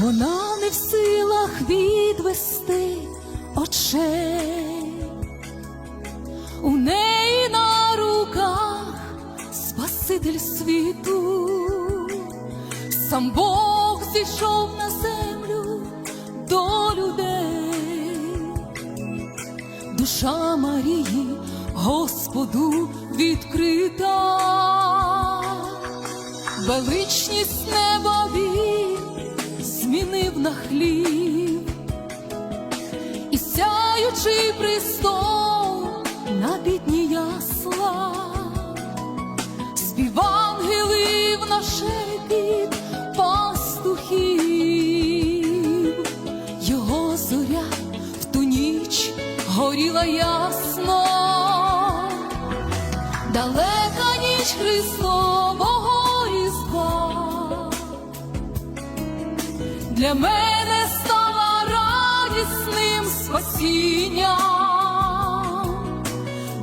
вона не в силах відвести очей, у неї на руках Спаситель світу, сам Бог зійшов на землю до людей, душа Марії Господу відкрита, величність неба він змінив на хліб, і сяючий престол на бідні ясла, співангелив на шепіт пастухів, його зоря в ту ніч горіла ясно, далека ніч Христового для мене стала радісним спасінням,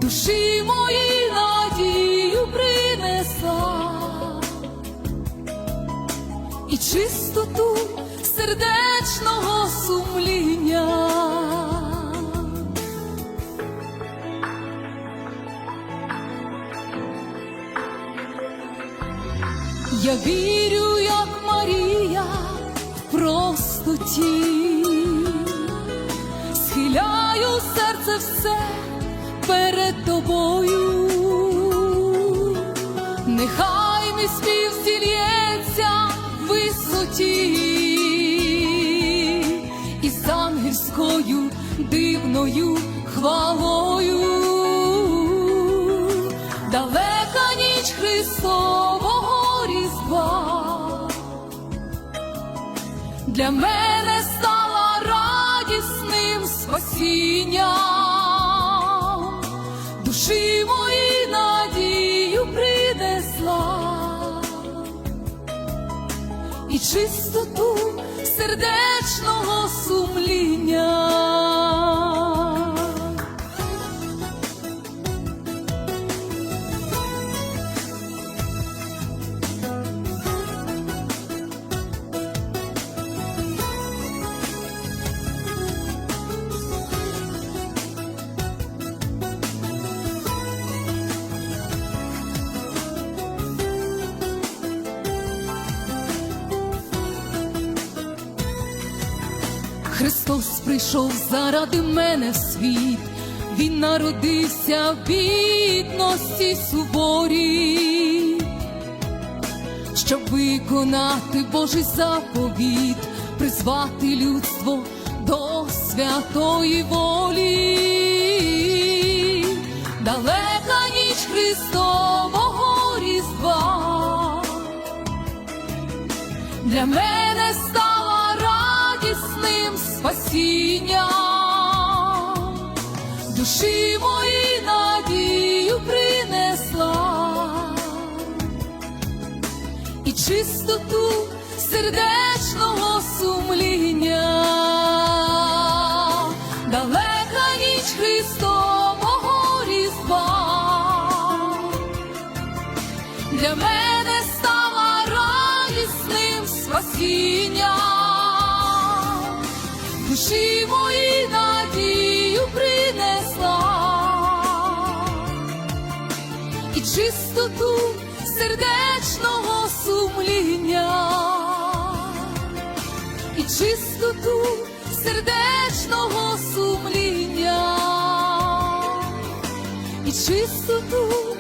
душі мої надію принесла і чистоту сердечного сумління. Я вірю, простоті, схиляю серце все перед тобою, нехай мій спів зільється в висоті, і з ангельською дивною хвалою для мене стала радісним спасінням, душі мої надію принесла і чистоту сердечного сумління. Христос прийшов заради мене в світ, Він народився в бідності суворі, щоб виконати Божий заповіт, призвати людство до святої волі, далека ніч Христового Різдва. Для мене стала радісним спасінням, душі мої надію принесла. І чистоту сердечного сумління, далека ніч Христового Різдва. Для мене стала радісним спасінням, душі мої надію принесла. І чистоту сердечного сумління, і чистоту сердечного сумління. І чистоту